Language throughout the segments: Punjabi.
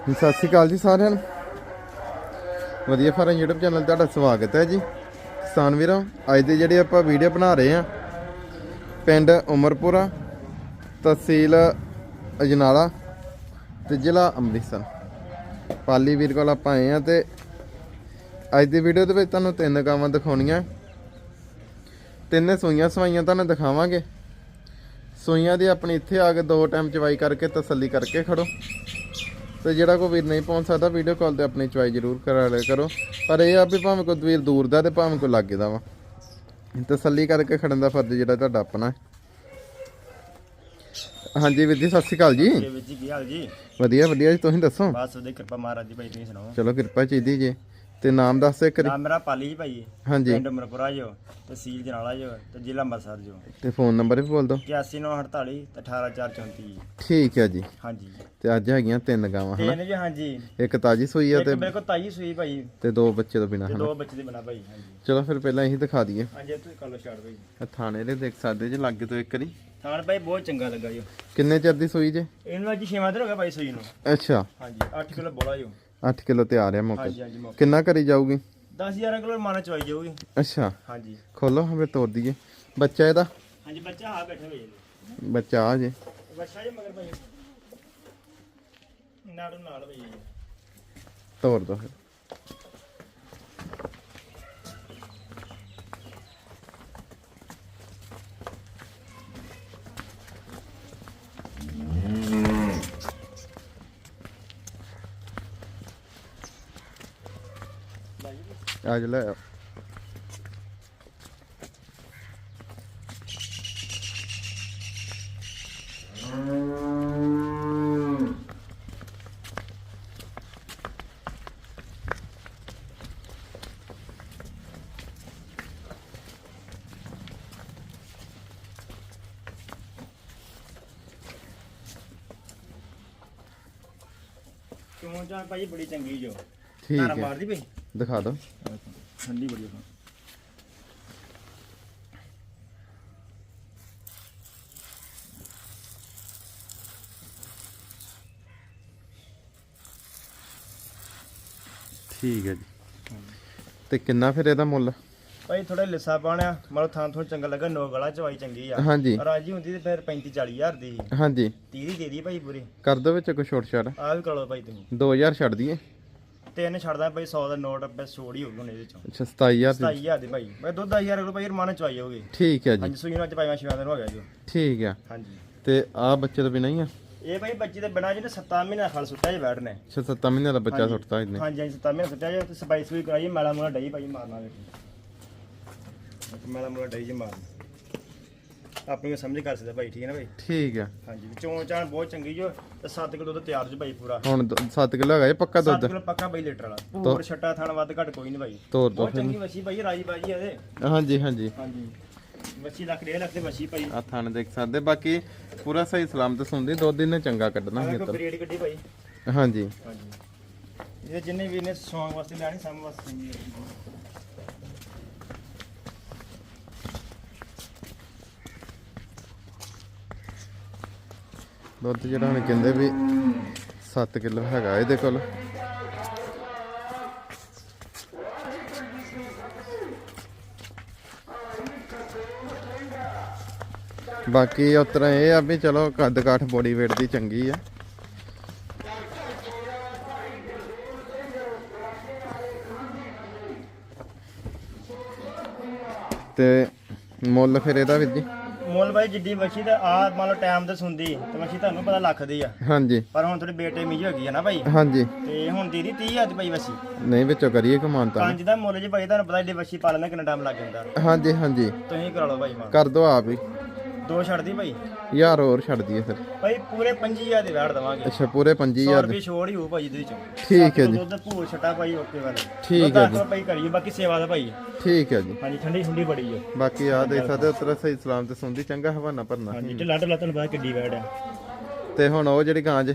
ਸਤਿ ਸ਼੍ਰੀ ਅਕਾਲ ਜੀ ਸਾਰਿਆਂ ਨੂੰ। ਵਧੀਆ ਫਾਰਮ YouTube ਚੈਨਲ ਤੁਹਾਡਾ ਸਵਾਗਤ ਹੈ ਜੀ। ਕਿਸਾਨ ਵੀਰੋ, ਅੱਜ ਦੇ ਜਿਹੜੇ ਆਪਾਂ ਵੀਡੀਓ ਬਣਾ ਰਹੇ ਆ ਪਿੰਡ ਉਮਰਪੁਰਾ, ਤਹਿਸੀਲ ਅਜਨਾਲਾ ਤੇ ਜ਼ਿਲ੍ਹਾ ਅੰਮ੍ਰਿਤਸਰ। ਪਾਲੀ ਵੀਰ ਕੋਲ ਆਪਾਂ ਆਏ ਆ ਤੇ ਅੱਜ ਦੀ ਵੀਡੀਓ ਦੇ ਵਿੱਚ ਤੁਹਾਨੂੰ ਤਿੰਨ ਗਾਵਾਂ ਦਿਖਾਉਣੀਆਂ। ਤਿੰਨੇ ਸੂਈਆਂ ਸਵਾਈਆਂ ਤੁਹਾਨੂੰ ਦਿਖਾਵਾਂਗੇ। ਸੂਈਆਂ ਦੀ ਆਪਣੀ ਇੱਥੇ ਆ ਕੇ ਦੋ ਟਾਈਮ ਚਵਾਈ ਕਰਕੇ ਤਸੱਲੀ ਕਰਕੇ ਖੜੋ। ਤੇ ਜਿਹੜਾ ਕੋਈ ਵੀਰ ਨਹੀਂ ਪਹੁੰਚ ਸਕਦਾ ਵੀਡੀਓ ਕਾਲ ਤੇ ਆਪਣੀ ਚੁਆਈ ਜ਼ਰੂਰ ਕਰਾ ਲਿਆ ਕਰੋ। ਪਰ ਇਹ ਆ ਵੀ ਭਾਵੇਂ ਕੋਈ ਵੀਰ ਦੂਰ ਦਾ ਤੇ ਭਾਵੇਂ ਕੋਈ ਲਾਗੇ ਦਾ ਵਾ। ਤਸੱਲੀ ਕਰਕੇ ਖੜਨ ਦਾ ਫਰਜ਼ ਜਿਹੜਾ ਤੁਹਾਡਾ ਆਪਣਾ ਹਾਂਜੀ ਵੀਰ ਜੀ ਸਤਿ ਸ਼੍ਰੀ ਅਕਾਲ ਜੀ ਜੀ। ਵੀਰ ਜੀ ਕੀ ਹਾਲ ਜੀ? ਵਧੀਆ ਵਧੀਆ ਜੀ ਤੁਸੀਂ ਦੱਸੋ? ਬਸ ਉਹਦੀ ਕਿਰਪਾ ਮਹਾਰਾਜ ਦੀ ਭਾਈ ਤੁਸੀਂ ਸੁਣਾਓ। ਚਲੋ ਕਿਰਪਾ ਚਾਹੀਦੀ ਜੀ। ਤੇ ਨਾਮ ਦੱਸ ਦੇ ਕਰੀ ਨਾਮ ਮੇਰਾ ਪਾਲੀ ਜੀ ਭਾਈ। ਹਾਂਜੀ। ਪਿੰਡ ਮਰਪੁਰਾ ਜੋ ਤਹਿਸੀਲ ਜਨਾਲਾ ਜੋ ਤੇ ਜ਼ਿਲ੍ਹਾ ਅੰਮ੍ਰਿਤਸਰ ਜੋ। ਤੇ ਫੋਨ ਨੰਬਰ ਵੀ ਬੋਲ ਦਿਓ। 8198 ਤੇ 18434 ਜੀ ਠੀਕ ਹੈ ਜੀ। ਹਾਂਜੀ। ਤੇ ਅੱਜ ਹੈਗੀਆਂ ਤਿੰਨ ਗਾਵਾਂ ਹਨਾ? ਤਿੰਨ ਜੀ ਹਾਂਜੀ। ਇੱਕ ਤਾਜੀ ਸੂਈ ਆ ਇੱਕ ਤੇ ਮੇਰੇ ਕੋਲ ਤਾਈ ਸੂਈ ਭਾਈ। ਤੇ ਦੋ ਬੱਚੇ ਤੋਂ ਬਿਨਾ ਹਨਾ? ਦੋ ਬੱਚੇ ਦੇ ਬਣਾ ਭਾਈ ਹਾਂਜੀ। ਚਲੋ ਫਿਰ ਪਹਿਲਾਂ ਇਹੀ ਦਿਖਾ ਦਈਏ। ਹਾਂਜੀ ਤੁਸੀਂ ਕਰ ਲਓ ਸਟਾਰਟ ਭਾਈ ਇਹ ਥਾਣੇ ਦੇ ਦੇਖ ਸਕਦੇ ਜੇ ਲਾਗੇ ਤੋਂ ਇੱਕ ਵਾਰੀ ਥਾਣ ਭਾਈ ਬਹੁਤ ਚੰਗਾ ਲੱਗਾ ਜੋ। ਕਿੰਨੇ ਚਿਰ ਦੀ ਸੂਈ ਜੇ? ਇਹਨੂੰ ਅੱਜ 6 ਦਿਨ ਹੋ ਗਿਆ ਭਾਈ ਸੂਈ ਨੂੰ। ਅੱਛਾ। ਹਾਂਜੀ 8 ਕਿਲੋ ਬੋਲਾ ਜੋ। 8 ਕਿਲੋ ਤਿਆਰ ਆ ਮੌਕੇ ਹਾਂਜੀ ਹਾਂਜੀ ਮੌਕੇ। ਕਿੰਨਾ ਕਰੀ ਜਾਊਗੀ? 10000 ਕਿਲੋ ਮਾਨਾ ਚਵਾਈ ਜਾਊਗੀ। ਅੱਛਾ। ਹਾਂਜੀ। ਖੋਲੋ ਹਮੇ ਤੋੜ ਦਈਏ। ਬੱਚਾ ਇਹਦਾ? ਹਾਂਜੀ ਬੱਚਾ ਆ ਬੈਠੇ ਹੋਏ ਜੀ। ਬੱਚਾ ਆ ਜੇ। ਬੱਚਾ ਜੀ ਮਗਰ ਭਾਈ। ਨਾੜੂ ਨਾਲ ਭਾਈ। ਤੋੜ ਦੋ ਫਿਰ। ਅੱਜ ਲੈ ਆਓ। ਕਿਉਂ ਜਾਂ ਭਾਈ ਬੜੀ ਚੰਗੀ ਜੋ। ਠੀਕ ਧਾਰਾ ਹੈ। ਮਾਰਦੀ ਭਾਈ ਦਿਖਾ ਦਿਓ। ਠੰਡੀ ਬੜੀ ਉਹ ਠੀਕ ਹੈ ਜੀ। ਤੇ ਕਿੰਨਾ ਫਿਰ ਇਹਦਾ ਮੁੱਲ? ਭਾਈ ਥੋੜਾ ਲਿੱਸਾ ਪਾਣਿਆ ਮਤਲਬ ਥਾਂ ਥੋਂ ਚੰਗਾ ਲੱਗਾ ਨੋ ਗਲਾ ਚਵਾਈ ਚੰਗੀ ਆ। ਹਾਂਜੀ। ਰਾਜੀ ਹੁੰਦੀ ਤੇ ਫਿਰ 35 40 ਹਜ਼ਾਰ ਦੀ। ਹਾਂਜੀ। 30 ਦੀ ਦੇ ਦੀ ਭਾਈ ਪੂਰੀ। ਕਰ ਦੋ ਵਿੱਚ ਕੋਈ ਛੋਟ ਛਾੜ ਆਹ ਵੀ ਕਰੋ ਭਾਈ ਤੁਸੀਂ। 2000 ਛੱਡ ਦਈਏ। ਤਿੰਨ ਛੱਡਦਾ ਭਾਈ 100 ਦਾ ਨੋਟ ਬਸ ਛੋੜ ਹੀ ਹੋਊਗਾ ਹੁਣ ਇਹਦੇ ਚੋਂ। ਅੱਛਾ 27000 ਦੀ। 27000 ਦੀ ਭਾਈ। ਮੈਂ ਦੁੱਧ 10000 ਕਿਲੋ ਭਾਈ ਰਮਾਨਾ ਚਵਾਈ ਹੋਗੀ ਠੀਕ ਹੈ ਜੀ। ਹਾਂਜੀ ਸੂਈ ਨੂੰ ਅੱਜ ਭਾਈ ਮੈਂ ਛਿਵਾ ਦਿਨ ਹੋ ਗਿਆ ਜੋ ਠੀਕ ਆ ਹਾਂਜੀ। ਤੇ ਆ ਬੱਚੇ ਤੋਂ ਬਿਨਾਂ ਹੀ ਆ? ਇਹ ਭਾਈ ਬੱਚੇ ਦੇ ਬਿਨਾ ਜਿਹਨੇ 7 ਮਹੀਨੇ ਖਲ ਸੁੱਟਿਆ ਜੇ ਬੈਠਨੇ ਅੱਛਾ 7 ਮਹੀਨੇ ਦਾ ਬੱਚਾ ਸੁੱਟਤਾ ਇਹਨੇ। ਹਾਂਜੀ ਹਾਂਜੀ 7 ਮਹੀਨੇ ਸੁੱਟਿਆ ਜੇ। ਤੇ ਸਪਾਈਸ ਵੀ ਕਰਾਈ ਮੈਲਾ ਮੂਲਾ ਡਈ ਭਾਈ ਮਾਰਨਾ ਵੇਖੀ ਮੈਲਾ ਮੂਲਾ ਡਈ ਜੇ ਮਾਰਨ। ਆਪਣੀ ਸਮਝ ਕਰ ਸਕਦਾ ਭਾਈ ਠੀਕ ਹੈ ਨਾ ਭਾਈ? ਠੀਕ ਆ ਹਾਂਜੀ ਚੋਣ ਚਾਣ ਬਹੁਤ ਚੰਗੀ ਜੋ ਤੇ 7 ਕਿਲੋ ਦੁੱਧ ਤਿਆਰ ਜੋ ਭਾਈ ਪੂਰਾ। ਹੁਣ 7 ਕਿਲੋ ਹੈਗਾ ਇਹ ਪੱਕਾ 7 ਦੁੱਧ? ਕਿਲੋ ਪੱਕਾ ਭਾਈ ਲੀਟਰ ਵਾਲਾ। ਪੂਰ ਛੱਟਾ ਥਣ ਵੱਧ ਘੱਟ ਕੋਈ ਨਹੀਂ ਭਾਈ। ਤੋਰ ਦੋ ਬਹੁਤ ਚੰਗੀ ਵਸੀ ਭਾਈ ਰਾਜੀ ਬਾਜੀ ਇਹਦੇ। ਹਾਂਜੀ ਹਾਂਜੀ। ਹਾਂਜੀ। ਵਸੀ ਲੱਖ ਡੇਢ ਲੱਖ ਦੇ ਵਸੀ ਭਾਈ। ਆ ਥਣ ਦੇਖ ਸਕਦੇ ਬਾਕੀ ਪੂਰਾ ਸਹੀ ਸਲਾਮਤ ਸੁਣਦੀ ਦੋ ਦਿਨ ਨੇ ਚੰਗਾ ਕੱਢਣਾ ਹੈ ਕੋਈ ਬਰੀਡ ਗੱਡੀ ਭਾਈ। ਹਾਂਜੀ। ਹਾਂਜੀ। ਇਹ ਜਿੰਨੇ ਵੀ ਨੇ ਸੌਂਗ ਵਾਸਤੇ ਲੈਣੀ ਸਮ ਵਾਸਤੇ। ਦੁੱਧ ਜਿਹੜਾ ਹੁਣ ਕਹਿੰਦੇ ਵੀ 7 ਕਿਲੋ ਹੈਗਾ ਇਹਦੇ ਕੋਲ। ਬਾਕੀ ਉਤਰਾ ਇਹ ਆ ਵੀ ਚਲੋ ਕੱਦ ਕਾਠ ਬੋਡੀ weight ਦੀ ਚੰਗੀ ਆ। ਤੇ ਮੁੱਲ ਫਿਰ ਇਹਦਾ ਵੀਰ ਜੀ। ਮੁੱਲ ਭਾਈ ਜਿੱਡੀ ਵਸੀ ਤਾਂ ਆ ਮੰਨ ਲਓ ਟਾਈਮ ਤੇ ਸੁਣਦੀ ਤੇ ਵਸੀ ਤੁਹਾਨੂੰ ਪਤਾ ਲੱਖ ਦੀ ਆ। ਹਾਂਜੀ। ਪਰ ਹੁਣ ਥੋੜੀ ਬੇਟੇ ਮੀਜ ਹੋ ਗਈ ਆ ਨਾ ਭਾਈ। ਹਾਂਜੀ। ਤੇ ਹੁਣ ਦੀਦੀ 30000 ਦੀ ਭਾਈ ਵਸੀ। ਨਹੀਂ ਵਿੱਚੋਂ ਕਰੀਏ ਕਮਾਨਤਾ ਪੰਜ ਦਾ ਮੁੱਲ ਜੀ ਭਾਈ ਤੁਹਾਨੂੰ ਪਤਾ ਏਡੀ ਵਸੀ ਪਾਲਣਾ ਕਿੰਨਾ ਟਾਈਮ ਲੱਗ ਜਾਂਦਾ। ਹਾਂਜੀ ਹਾਂਜੀ। ਤੁਸੀਂ ਕਰਾ ਲਓ ਭਾਈ ਮਾਂ ਕਰ ਦੋ ਆਪ ਹੀ। ਦੋ ਛੱਡਦੀ ਭਾਈ? ਯਾਰ ਹੋਰ ਛੱਡ ਦਈਏ ਫਿਰ। ਭਾਈ ਪੂਰੇ 5000 ਦੀ ਵੈੜ ਦਵਾਂਗੇ। ਅੱਛਾ ਪੂਰੇ 100 25000 ਰੁਪਏ ਛੋੜ ਹੀ ਹੋਊ ਭਾਈ ਇਹਦੇ ਵਿੱਚੋਂ। ਠੀਕ ਹੈ ਜੀ। ਦੁੱਧ ਭੂਰ ਛਟਾ ਭਾਈ ਓਕੇ ਵਾਲੇ। ਠੀਕ ਹੈ ਜੀ। ਭਾਈ ਕਰੀਏ ਬਾਕੀ ਸੇਵਾ ਦਾ ਭਾਈ। ਠੀਕ ਹੈ ਜੀ। ਹਾਂਜੀ ਠੰਡੀ ਠੰਡੀ ਬੜੀ ਹੈ ਬਾਕੀ ਆ ਦੇਖ ਸਕਦੇ ਹੋ ਉਤਰਾ ਸਹੀ ਸਲਾਮ ਤੇ ਸੁਣਦੀ ਚੰਗਾ ਹਵਾਨਾ ਭਰਨਾ। ਹਾਂਜੀ ਢਿੱਲਾ ਢਿੱਲਾ ਤੁਹਾਨੂੰ ਪਤਾ ਕਿੱਡੀ ਵੈੜ ਆ। ਤੇ ਹੁਣ ਉਹ ਜਿਹੜੀ ਗਾਂ ਜੇ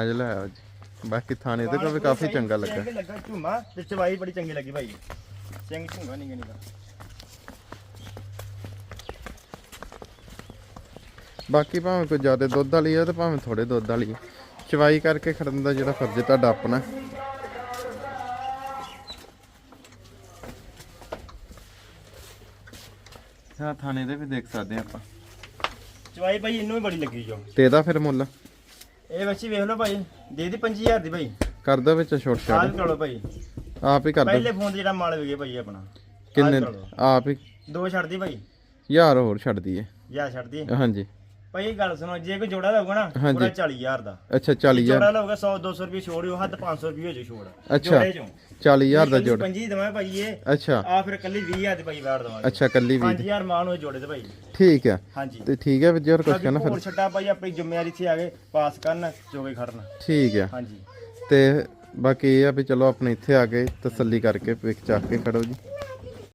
ਅੱਜ ਲੈ ਆਓ ਜੀ। ਬਾਕੀ ਥਾਣੇ ਤੇ ਵੀ ਕਾਫੀ ਚੰਗਾ ਲੱਗਾ। ਸਿੰਘ ਲੱਗਾ ਝੂਮਾ ਤੇ ਚਵਾਈ ਬੜੀ ਚੰਗੀ ਲੱਗੀ ਭਾਈ। ਸਿੰਘ ਝੂਮਾ ਨਹੀਂ ਗਣੀਦਾ ਬਾਕੀ ਭਾਵੇਂ ਕੋਈ ਜ਼ਿਆਦਾ ਦੁੱਧ ਵਾਲੀ ਆ ਤੇ ਭਾਵੇਂ ਥੋੜੇ ਦੁੱਧ ਵਾਲੀ ਆ। ਚਵਾਈ ਕਰਕੇ ਖੜਨ ਦਾ ਜਿਹੜਾ ਫਰਜ਼ ਤੁਹਾਡਾ ਆਪਣਾ। ਹਾਂ ਥਾਣੇ ਦੇ ਵੀ ਦੇਖ ਸਕਦੇ ਆਪਾਂ। ਚਵਾਈ ਭਾਈ ਇਹਨੂੰ ਵੀ ਬੜੀ ਲੱਗੀ ਜੋ। ਤੇ ਇਹਦਾ ਫਿਰ ਮੁੱਲ? ਇਹ ਬੱਚੀ ਵੇਖ ਲਓ ਭਾਈ ਦੇ ਦੀ 5000 ਦੀ ਭਾਈ। ਕਰ ਦੋ ਵਿੱਚ ਛੋਟ ਆਹ ਛਾੜ ਕਰ ਲਓ ਭਾਈ। ਆਪ ਹੀ ਕਰ ਦੋ। ਪਹਿਲੇ ਫੋਨ ਤੇ ਜਿਹੜਾ ਮਾਲ ਵਿਗੇ ਭਾਈ ਆਪਣਾ। ਕਿੰਨੇ ਕਰ ਲਓ। ਆਪ ਹੀ ਦੋ ਛੱਡਦੀ ਭਾਈ। ਯਾਰ ਹੋਰ ਛੱਡ ਦਈਏ। ਯਾ ਛੱਡਦੀ ਹਾਂਜੀ। ਭਾਈ ਇਹ ਗੱਲ ਸੁਣੋ ਜੇ ਕੋਈ ਜੋੜਾ ਲਊਗਾ ਨਾ ਹਾਂਜੀ। ਪੂਰਾ 40000 ਦਾ। ਅੱਛਾ 40000 ਜੋੜਾ ਲਊਗਾ 100 200 ਰੁਪਏ ਛੋੜ ਹੋ ਹੱਦ 500 ਰੁਪਏ ਹੋ ਜੇ ਛੋੜ। ਅੱਛਾ ਜੋੜੇ ਚੋਂ। 40000 ਦਾ ਜੋੜ। ਪੰਜੀ ਦਵਾਂ ਭਾਈ ਇਹ ਅੱਛਾ। ਆ ਫਿਰ ਕੱਲੀ 20000 ਦੀ ਭਾਈ ਬੈਠ ਦਵਾਂਗੇ। ਅੱਛਾ ਕੱਲੀ ਵੀ 5000 ਮਾਨ ਹੋਏ ਜੋੜੇ ਤੇ ਭਾਈ। ਠੀਕ ਆ। ਹਾਂਜੀ। ਤੇ ਠੀਕ ਹੈ ਵੀ ਜਰ ਕੁਛ ਬਾਕੀ ਕਹਿਣਾ ਭੋਲ ਫਿਰ ਛੱਡਾ ਭਾਈ ਆਪਣੀ ਜ਼ਿੰਮੇਵਾਰੀ ਇੱਥੇ ਆ ਗਏ ਪਾਸ ਕਰਨ ਚੋਗੇ ਖੜਨ। ਠੀਕ ਆ। ਹਾਂਜੀ। ਤੇ ਬਾਕੀ ਇਹ ਆ ਵੀ ਚਲੋ ਆਪਣੇ ਇੱਥੇ ਆ ਕੇ ਤਸੱਲੀ ਕਰਕੇ ਵੇਖ ਚੱਕ ਕੇ ਖੜੋ ਜੀ।